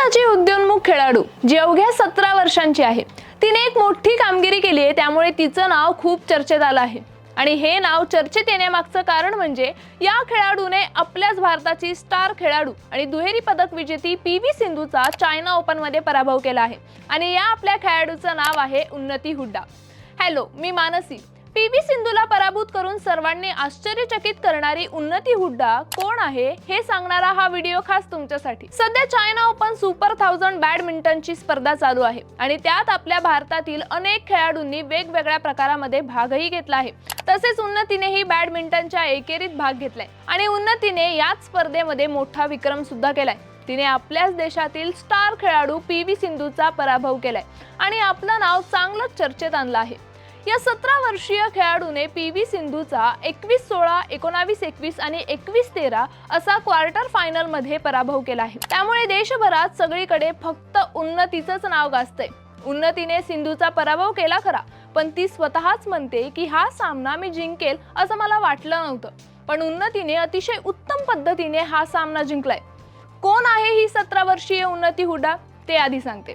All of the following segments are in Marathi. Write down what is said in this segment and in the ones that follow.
भारताची उद्योन्मुख खेळाडू जी अवघ्या सतरा वर्षांची आहे. तिने एक मोठी कामगिरी केली आहे त्यामुळे तिचं नाव खूप चर्चेत आलं आहे. आणि हे नाव चर्चेत येण्यामागचं कारण म्हणजे या खेळाडूने आपल्याच भारताची स्टार खेळाडू आणि दुहेरी पदक विजेती पी व्ही सिंधूचा चायना ओपनमध्ये पराभव केला आहे. आणि या आपल्या खेळाडूचं नाव आहे उन्नती हुड्डा. हॅलो मी मानसी. पी व्ही सिंधूला पराभूत करून सर्वांनी आश्चर्यचकित करणारी उन्नती हुड्डा कोण आहे हे सांगणारा हा व्हिडिओ खास तुमच्यासाठी. सध्या चायना ओपन सुपर थाउजंड बॅडमिंटनची स्पर्धा चालू आहे आणि त्यात आपल्या भारतातील अनेक खेळाडूंनी वेगवेगळ्या प्रकारामध्ये भागही घेतला आहे. तसेच उन्नतीनेही बॅडमिंटनच्या एकेरीत भाग घेतलाय आणि उन्नतीने याच स्पर्धेमध्ये मोठा विक्रम सुद्धा केलाय. तिने आपल्याच देशातील स्टार खेळाडू पी व्ही सिंधूचा पराभव केलाय आणि आपलं नाव चांगलंच चर्चेत आणलं आहे. या सतरा वर्षीय खेळाडूने पी व्ही सिंधूचा एकवीस सोळा एकोणावीस एकवीस आणि एकवीस तेरा असा क्वार्टर फायनलमध्ये पराभव केला आहे. त्यामुळे देशभरात सगळीकडे फक्त उन्नतीचंच नाव गाजतंय. उन्नतीने सिंधूचा पराभव केला खरा पण ती स्वतःच म्हणते की हा सामना मी जिंकेल असं मला वाटलं नव्हतं. पण उन्नतीने अतिशय उत्तम पद्धतीने हा सामना जिंकलाय. कोण आहे ही सतरा वर्षीय उन्नती हुडा? ते आधी सांगते.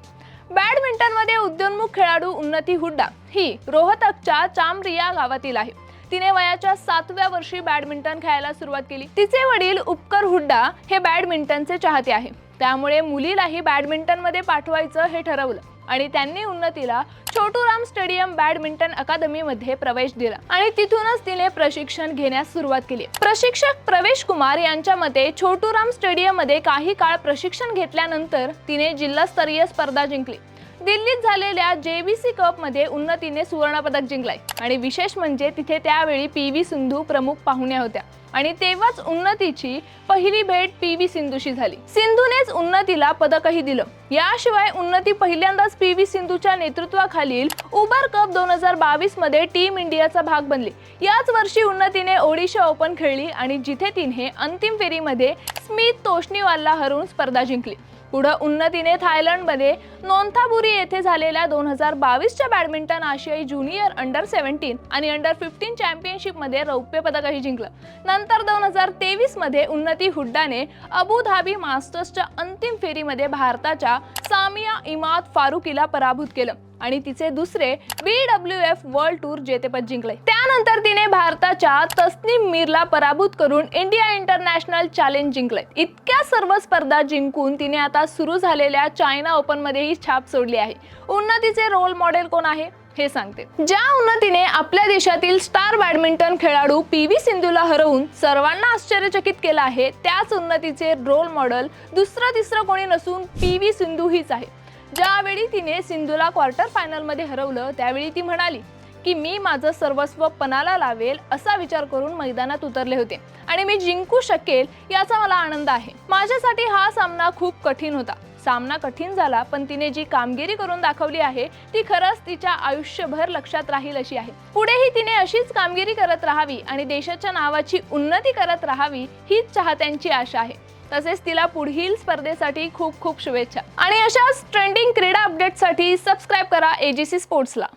बॅडमिंटनमध्ये उद्योन्मुख खेळाडू उन्नती हुड्डा. ही रोहतकच्या चामरिया गावातील आहे. तिने वयाच्या सातव्या वर्षी बॅडमिंटन खेळायला सुरुवात केली. तिचे वडील उपकर हुड्डा हे बॅडमिंटनचे चाहते आहे. त्यामुळे मुलीलाही बॅडमिंटनमध्ये पाठवायचं हे ठरवलं. आणि त्यांनी उन्नतीला छोटूराम स्टेडियम बॅडमिंटन अकादमीमध्ये प्रवेश दिला. आणि तिथूनच तिने प्रशिक्षण घेण्यास सुरुवात केली. प्रशिक्षक प्रवेश कुमार यांच्या मते छोटूराम स्टेडियममध्ये काही काळ प्रशिक्षण घेतल्यानंतर तिने जिल्हास्तरीय स्पर्धा जिंकली. दिल्लीत झालेल्या जेबीसी सी कपमध्ये उन्नतीने सुवर्णपदक जिंकलाय. आणि विशेष म्हणजे तिथे त्यावेळी पी व्ही सिंधू प्रमुख पाहुण्या होत्या. आणि तेव्हाच उन्नतीची पहिली भेट पी व्ही सिंधूशी झाली. सिंधूनेच उन्नतीला पदकही दिलं. याशिवाय उन्नती पहिल्यांदाच पी व्ही सिंधूच्या नेतृत्वाखालील उबर कप दोन हजार बावीसमध्ये टीम इंडियाचा भाग बनली. याच वर्षी उन्नतीने ओडिशा ओपन खेळली आणि जिथे तिने अंतिम फेरीमध्ये स्मिथ तोष्णीवालला हरवून स्पर्धा जिंकली. पुढं उन्नतीने थायलंडमध्ये नोंथाबुरी येथे झालेल्या दोन हजार बावीसच्या बॅडमिंटन आशियाई ज्युनियर अंडर सेव्हन्टीन आणि अंडर फिफ्टीन चॅम्पियनशिपमध्ये रौप्य पदकही जिंकलं. नंतर दोन हजार तेवीसमध्ये उन्नती हुड्डाने अबुधाबी मास्टर्सच्या अंतिम फेरीमध्ये भारताच्या सामिया इमाद फारुकीला पराभूत केलं. आणि तिचे दुसरे B W F world tour जेतेपद जिंकले त्यानंतर तिने भारताच्या तस्नीम मीरला पराभूत करून इंडिया इंटरनॅशनल चॅलेंज जिंकले इतक्या सर्व स्पर्धा जिंकून तिने आता सुरू झालेल्या चायना ओपन मध्येही छाप सोडली आहे. उन्नतीचे रोल मॉडेल कोण आहे? हे सांगते. ज्या उन्नतीने आपल्या देशातील स्टार बॅडमिंटन खेळाडू पी व्ही सिंधूला हरवून सर्वांना आश्चर्यचकित केलं आहे त्याच उन्नतीचे रोल मॉडेल दुसरं तिसरं कोणी नसून पी व्ही सिंधू हीच आहे. ज्यावेळी तिने सिंधूला क्वार्टर फायनलमध्ये हरवलं त्यावेळी ती म्हणाली की मी माझं सर्वस्व पणाला लावेल असा विचार करून मैदानात उतरले होते आणि मी जिंकू शकेल याचा मला आनंद आहे. माझ्यासाठी हा सामना खूप कठीण होता. सामना कठीण झाला पण तिने जी कामगिरी करून दाखवली आहे ती खरंच तिच्या आयुष्यभर लक्षात राहील अशी आहे. पुढेही तिने अशीच कामगिरी करत राहावी आणि देशाच्या नावाची उन्नती करत राहावी हीच चाहत्यांची आशा आहे. तसेच तिला पुढील स्पर्धेसाठी खूप खूप शुभेच्छा. आणि अशाच ट्रेंडिंग क्रीडा अपडेटसाठी सबस्क्राईब करा एजीसी स्पोर्ट्सला